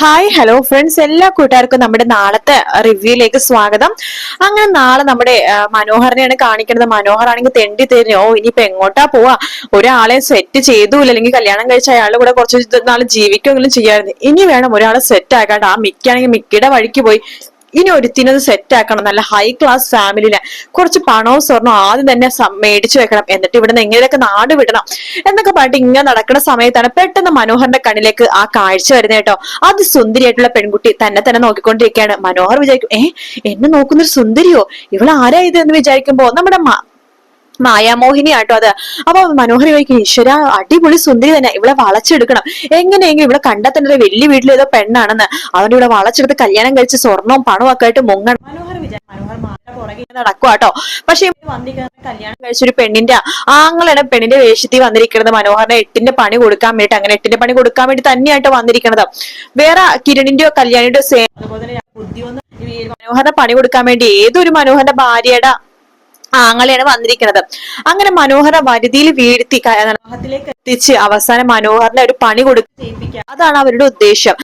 Hi hello friends എല്ലാ കൂട്ടുകാർക്കും നമ്മുടെ നാളത്തെ റിവ്യൂയിലേക്ക് സ്വാഗതം. അങ്ങനെ നാളെ നമ്മുടെ മനോഹറിനെയാണ് കാണിക്കുന്നത്. മനോഹർ ആണെങ്കിൽ തെണ്ടി തരുന്നു ഓ ഇനിയിപ്പോ എങ്ങോട്ടാ പോവാ? ഒരാളെ സെറ്റ് ചെയ്തൂല. അല്ലെങ്കിൽ കല്യാണം കഴിച്ച അയാളുടെ കൂടെ കുറച്ച് നാൾ ജീവിക്കുമെങ്കിലും ചെയ്യാമായിരുന്നു. ഇനി വേണം ഒരാളെ സെറ്റ് ആക്കാണ്ട് ആ മിക്കാണെങ്കിൽ മിക്കയുടെ വഴിക്ക് പോയി ഇനി ഒരുത്തിനത് സെറ്റ് ആക്കണം. നല്ല ഹൈ ക്ലാസ് ഫാമിലിയിൽ കുറച്ച് പണവും സ്വർണവും ആദ്യം തന്നെ മേടിച്ചു വെക്കണം. എന്നിട്ട് ഇവിടുന്ന് എങ്ങനെയൊക്കെ നാട് വിടണം എന്നൊക്കെ പറഞ്ഞിട്ട് ഇങ്ങനെ നടക്കുന്ന സമയത്താണ് പെട്ടെന്ന് മനോഹറിന്റെ കണ്ണിലേക്ക് ആ കാഴ്ച വരുന്നത് കേട്ടോ. അത് സുന്ദരിയായിട്ടുള്ള പെൺകുട്ടി തന്നെ തന്നെ നോക്കിക്കൊണ്ടിരിക്കുകയാണ്. മനോഹർ വിചാരിക്കും ഏ എന്നെ നോക്കുന്നൊരു സുന്ദരിയോ? ഇവൾ ആരാ ഇത്? എന്ന് വിചാരിക്കുമ്പോ നമ്മുടെ മായാമോഹിനി ആട്ടോ അത്. അപ്പൊ മനോഹരി ചോദിക്കും ഈശ്വര അടിപൊളി സുന്ദരി തന്നെ. ഇവിടെ വളച്ചെടുക്കണം. എങ്ങനെയെങ്കിലും ഇവിടെ കണ്ടെത്തേണ്ട ഒരു വലിയ വീട്ടിൽ ഏതോ പെണ്ണാണെന്ന്. അവന്റെ ഇവിടെ വളച്ചെടുത്ത് കല്യാണം കഴിച്ച് സ്വർണവും പണവും ഒക്കെ ആയിട്ട് മുങ്ങണം. മനോഹർ വിചാരിക്കും മനോഹർ മാല പുറകെ നടക്കുക കേട്ടോ പക്ഷെ കല്യാണം കഴിച്ചൊരു പെണ്ണിന്റെ ആങ്ങളാണ് പെണ്ണിന്റെ വേഷത്തിൽ വന്നിരിക്കുന്നത്. മനോഹറിന് എട്ടിന്റെ പണി കൊടുക്കാൻ വേണ്ടിട്ട് അങ്ങനെ എട്ടിന്റെ പണി കൊടുക്കാൻ വേണ്ടി തന്നെയായിട്ട് വന്നിരിക്കുന്നത്. വേറെ കിരണിന്റെയോ കല്യാണിന്റെയോ സേ അതുപോലെ തന്നെ ബുദ്ധി ഈ മനോഹറിന്റെ പണി കൊടുക്കാൻ വേണ്ടി ഏതൊരു മനോഹറിന്റെ ഭാര്യയുടെ ആങ്ങളെയാണ് വന്നിരിക്കുന്നത്. അങ്ങനെ മനോഹര വരുതിയിൽ വീഴ്ത്തി ക- എത്തിച്ച് അവസാനം മനോഹറിനെ ഒരു പണി കൊടുക്കുക അതാണ് അവരുടെ ഉദ്ദേശം.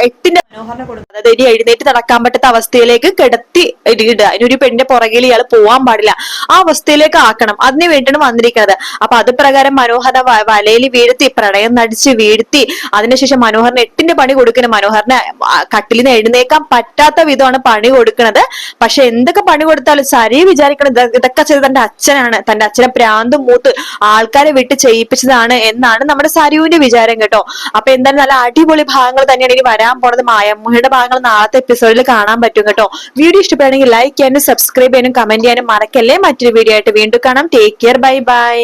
എട്ടിന്റെ മനോഹറിനെ കൊടുക്കുന്നത് അതായത് ഇനി എഴുന്നേറ്റ് നടക്കാൻ പറ്റാത്ത അവസ്ഥയിലേക്ക് കിടത്തി ഇടുക. അതിനൊരു പെണ്ണിന്റെ പുറകിൽ ഇയാൾ പോവാൻ പാടില്ല. ആ അവസ്ഥയിലേക്ക് ആക്കണം. അതിന് വേണ്ടിയാണ് വന്നിരിക്കുന്നത്. അപ്പൊ അത് പ്രകാരം മനോഹര വ- വലയിൽ വീഴ്ത്തി പ്രണയം നടിച്ച് വീഴ്ത്തി അതിനുശേഷം മനോഹറിന് എട്ടിന്റെ പണി കൊടുക്കുന്നത് മനോഹരനെ കട്ടിൽ നിന്ന് എഴുന്നേക്കാൻ പറ്റാത്ത വിധമാണ് പണി കൊടുക്കുന്നത്. പക്ഷെ എന്തൊക്കെ പണി കൊടുത്താലും സരി വിചാരിക്കണം. ഇത് ഇതൊക്കെ ചെയ്ത് തന്റെ അച്ഛനാണ്. തന്റെ അച്ഛനെ പ്രാന്തും മൂത്ത് ആൾക്കാരെ വിട്ട് ചെയ്യിപ്പിച്ചതാണ് എന്നാണ് നമ്മുടെ സരിയുവിന്റെ വിചാരം കേട്ടോ. അപ്പൊ എന്തായാലും നല്ല അടിപൊളി ഭാഗങ്ങൾ തന്നെയാണ് ഇനി വരാൻ പോണത് മായമ്മയുടെ ഭാഗങ്ങൾ നാളത്തെ എപ്പിസോഡിൽ കാണാൻ പറ്റും കേട്ടോ. വീഡിയോ ഇഷ്ടപ്പെടുകയാണെങ്കിൽ ലൈക്ക് ചെയ്യാനും സബ്സ്ക്രൈബ് ചെയ്യാനും കമന്റ് ചെയ്യാനും മറക്കല്ലേ? മറ്റൊരു വീഡിയോ ആയിട്ട് വീണ്ടും കാണാം. Take care bye bye